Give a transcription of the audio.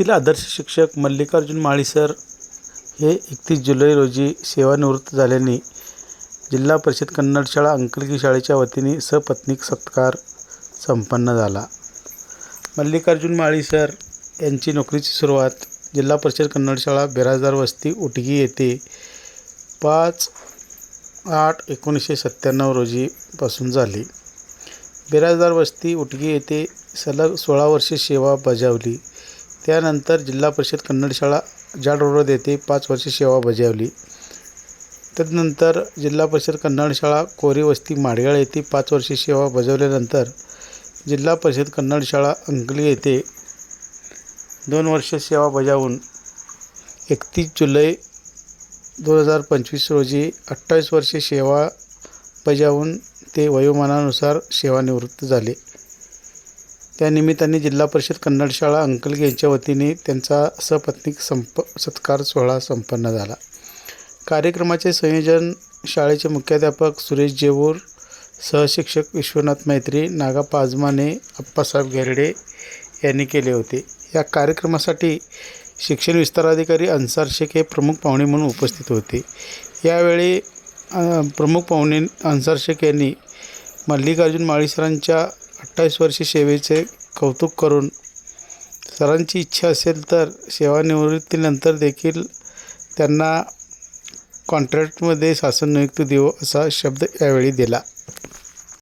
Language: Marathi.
येथील आदर्श शिक्षक मल्लिकार्जुन माळी सर हे एकतीस जुलै रोजी सेवानिवृत्त झाल्याने जिल्हा परिषद कन्नड शाळा अंकलिकी शाळेच्या वतीने सपत्नीक सत्कार संपन्न झाला. मल्लिकार्जुन माळी सर यांची नोकरीची सुरुवात जिल्हा परिषद कन्नड शाळा बिराजदार वस्ती उटगी येथे पाच आठ एकोणीसशे सत्त्याण्णव रोजीपासून झाली. बिराजदार वस्ती उटगी येथे सलग सोळा वर्षे सेवा बजावली. त्यानंतर जिल्हा परिषद कन्नड शाळा जाडरोड येथे पाच वर्षे सेवा बजावली. तदनंतर जिल्हा परिषद कन्नड शाळा कोरी वस्ती माडगाळ येथे पाच वर्षे सेवा बजावल्यानंतर जिल्हा परिषद कन्नड शाळा अंकली येथे दोन वर्ष सेवा बजावून एकतीस जुलै दोन हजार पंचवीस रोजी अठ्ठावीस वर्षे सेवा बजावून ते वयोमानानुसार सेवानिवृत्त झाले. त्यानिमित्ताने जिल्हा परिषद कन्नड शाळा अंकलगी यांच्या वतीने त्यांचा सपत्नीक संप सत्कार सोहळा संपन्न झाला. कार्यक्रमाचे संयोजन शाळेचे मुख्याध्यापक सुरेश जेवूर सहशिक्षक विश्वनाथ मैत्री नागा पाजमाने अप्पासाहेब घेरडे यांनी केले होते. या कार्यक्रमासाठी शिक्षण विस्ताराधिकारी अन्सार शेख हे प्रमुख पाहुणे म्हणून उपस्थित होते. यावेळी प्रमुख पाहुणे अन्सार शेख यांनी मल्लिकार्जुन माळीसरांच्या अठ्ठावीस वर्षे सेवेचे कौतुक करून सरांची इच्छा असेल तर सेवानिवृत्तीनंतर देखील त्यांना कॉन्ट्रॅक्टमध्ये शासन नियुक्ती देऊ असा शब्द यावेळी दिला.